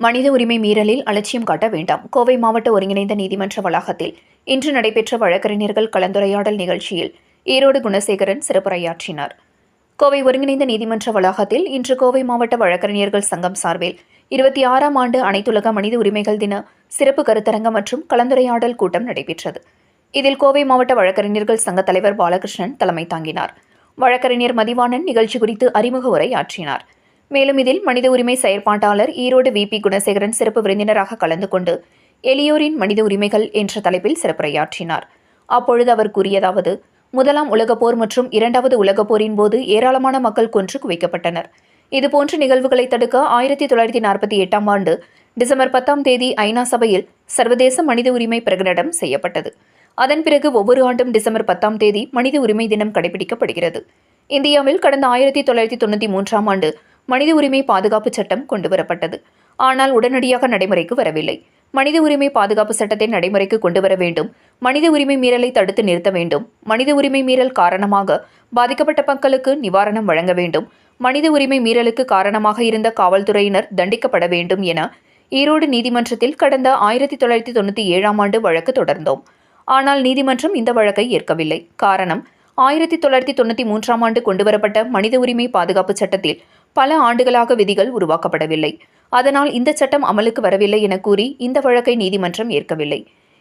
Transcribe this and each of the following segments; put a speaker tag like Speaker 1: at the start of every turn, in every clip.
Speaker 1: மனித உரிமை மீறலில் அலட்சியம் காட்ட வேண்டாம். கோவை மாவட்ட ஒருங்கிணைந்த நீதிமன்ற வளாகத்தில் இன்று நடைபெற்ற வழக்கறிஞர்கள் கலந்துரையாடல் நிகழ்ச்சியில் ஈரோடு குணசேகரன் சிறப்புரையாற்றினார். கோவை ஒருங்கிணைந்த நீதிமன்ற வளாகத்தில் இன்று கோவை மாவட்ட வழக்கறிஞர்கள் சங்கம் சார்பில் இருபத்தி ஆறாம் ஆண்டு அனைத்துலக மனித உரிமைகள் தின சிறப்பு கருத்தரங்கம் மற்றும் கலந்துரையாடல் கூட்டம் நடைபெற்றது. இதில் கோவை மாவட்ட வழக்கறிஞர்கள் சங்க தலைவர் பாலகிருஷ்ணன் தலைமை தாங்கினார். வழக்கறிஞர் மதிவாணன் நிகழ்ச்சி குறித்து அறிமுக உரை ஆற்றினார் மேலும் இதில் மனித உரிமை செயற்பாட்டாளர் ஈரோடு விபி குணசேகரன் சிறப்பு விருந்தினராக கலந்து கொண்டு எளியோரின் மனித உரிமைகள் என்ற தலைப்பில் சிறப்புரையாற்றினார். அப்பொழுது அவர் கூறியதாவது முதலாம் உலகப்போர் மற்றும் இரண்டாவது உலகப்போரின் போது ஏராளமான மக்கள் கொன்று குவிக்கப்பட்டனர். இதுபோன்ற நிகழ்வுகளை தடுக்க ஆயிரத்தி தொள்ளாயிரத்தி நாற்பத்தி எட்டாம் ஆண்டு டிசம்பர் பத்தாம் தேதி ஐநா சபையில் சர்வதேச மனித உரிமை பிரகடனம் செய்யப்பட்டது. அதன் பிறகு ஒவ்வொரு ஆண்டும் டிசம்பர் பத்தாம் தேதி மனித உரிமை தினம் கடைபிடிக்கப்படுகிறது. இந்தியாவில் கடந்த ஆயிரத்தி தொள்ளாயிரத்தி தொண்ணூற்றி மூன்றாம் ஆண்டு மனித உரிமை பாதுகாப்பு சட்டம் கொண்டுவரப்பட்டது ஆனால் உடனடியாக நடைமுறைக்கு வரவில்லை. மனித உரிமை பாதுகாப்பு சட்டத்தை நடைமுறைக்கு கொண்டு வர வேண்டும். மனித உரிமை மீறலை தடுத்து நிறுத்த வேண்டும். மனித உரிமை மீறல் காரணமாக பாதிக்கப்பட்ட மக்களுக்கு நிவாரணம் வழங்க வேண்டும். மனித உரிமை மீறலுக்கு காரணமாக இருந்த காவல்துறையினர் தண்டிக்கப்பட வேண்டும் என ஈரோடு நீதிமன்றத்தில் கடந்த ஆயிரத்தி தொள்ளாயிரத்தி தொண்ணூற்றி ஏழாம் ஆண்டு வழக்கு தொடர்ந்தோம். ஆனால் நீதிமன்றம் இந்த வழக்கை ஏற்கவில்லை. காரணம் ஆயிரத்தி தொள்ளாயிரத்தி தொண்ணூற்றி மூன்றாம் ஆண்டு கொண்டுவரப்பட்ட மனித உரிமை பாதுகாப்பு சட்டத்தில் பல ஆண்டுகளாக விதிகள் உருவாக்கப்படவில்லை. அதனால் இந்த சட்டம் அமலுக்கு வரவில்லை என கூறி இந்த வழக்கை நீதிமன்றம் ஏற்கவில்லை.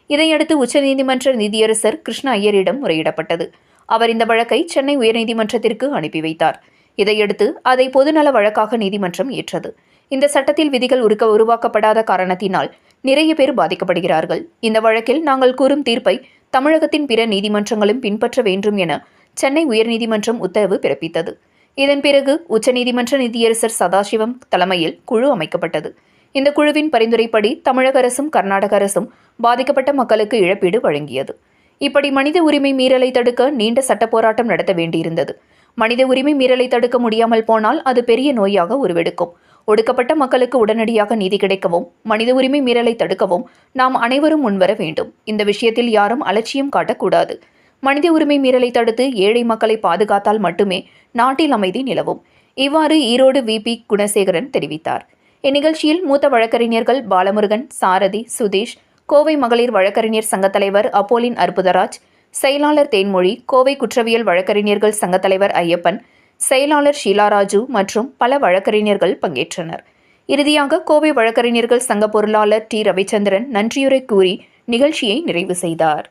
Speaker 1: இதையடுத்து உச்சநீதிமன்ற நீதியரசர் கிருஷ்ண ஐயரிடம் முறையிடப்பட்டது. அவர் இந்த வழக்கை சென்னை உயர்நீதிமன்றத்திற்கு அனுப்பி வைத்தார். இதையடுத்து அதை பொதுநல வழக்காக நீதிமன்றம் ஏற்றது. இந்த சட்டத்தில் விதிகள் உருக்க உருவாக்கப்படாத காரணத்தினால் நிறைய பேர் பாதிக்கப்படுகிறார்கள். இந்த வழக்கில் நாங்கள் கூறும் தீர்ப்பை தமிழகத்தின் பிற நீதிமன்றங்களும் பின்பற்ற வேண்டும் என சென்னை உயர்நீதிமன்றம் உத்தரவு பிறப்பித்தது. இதன் பிறகு உச்சநீதிமன்ற நிதியரசர் சதாசிவம் தலைமையில் குழு அமைக்கப்பட்டது. இந்த குழுவின் பரிந்துரைப்படி தமிழக அரசும் கர்நாடக அரசும் பாதிக்கப்பட்ட மக்களுக்கு இழப்பீடு வழங்கியது. இப்படி மனித உரிமை மீறலை தடுக்க நீண்ட சட்ட போராட்டம் நடத்த வேண்டியிருந்தது. மனித உரிமை மீறலை தடுக்க முடியாமல் போனால் அது பெரிய நோயாக உருவெடுக்கும். ஒடுக்கப்பட்ட மக்களுக்கு உடனடியாக நீதி கிடைக்கவும் மனித உரிமை மீறலை தடுக்கவும் நாம் அனைவரும் முன்வர வேண்டும். இந்த விஷயத்தில் யாரும் அலட்சியம் காட்டக்கூடாது. மனித உரிமை மீறலை தடுத்து ஏழை மக்களை பாதுகாத்தால் மட்டுமே நாட்டில் அமைதி நிலவும். இவ்வாறு ஈரோடு விபி குணசேகரன் தெரிவித்தார். இந்நிகழ்ச்சியில் மூத்த வழக்கறிஞர்கள் பாலமுருகன் சாரதி சுதீஷ் கோவை மகளிர் வழக்கறிஞர் சங்கத் தலைவர் அப்போலின் அற்புதராஜ் செயலாளர் தேன்மொழி கோவை குற்றவியல் வழக்கறிஞர்கள் சங்கத் தலைவர் ஐயப்பன் செயலாளர் ஷீலாராஜு மற்றும் பல வழக்கறிஞர்கள் பங்கேற்றனர். இறுதியாக கோவை வழக்கறிஞர்கள் சங்க பொருளாளர் டி. ரவிச்சந்திரன் நன்றியுரை கூறி நிகழ்ச்சியை நிறைவு செய்தார்.